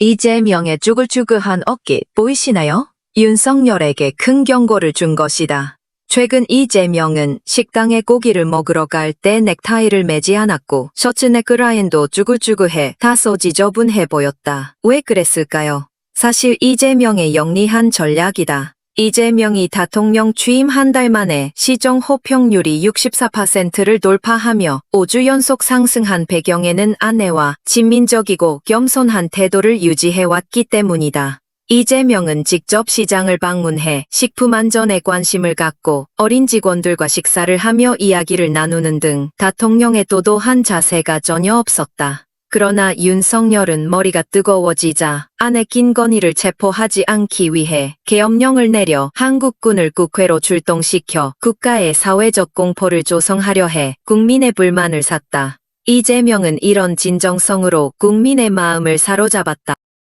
이재명의 쭈글쭈글한 어깨 보이시나요? 윤석열에게 큰 경고를 준 것이다. 최근 이재명은 식당에 고기를 먹으러 갈 때 넥타이를 매지 않았고 셔츠 네크라인도 쭈글쭈글해 다소 지저분해 보였다. 왜 그랬을까요? 사실 이재명의 영리한 전략이다. 이재명이 대통령 취임 한 달 만에 시정 호평률이 64%를 돌파하며 5주 연속 상승한 배경에는 아내와 친민적이고 겸손한 태도를 유지해왔기 때문이다. 이재명은 직접 시장을 방문해 식품 안전에 관심을 갖고 어린 직원들과 식사를 하며 이야기를 나누는 등 대통령의 도도한 자세가 전혀 없었다. 그러나 윤석열은 머리가 뜨거워지자 아내 김건희를 체포하지 않기 위해 계엄령을 내려 한국군을 국회로 출동시켜 국가의 사회적 공포를 조성하려 해 국민의 불만을 샀다. 이재명은 이런 진정성으로 국민의 마음을 사로잡았다.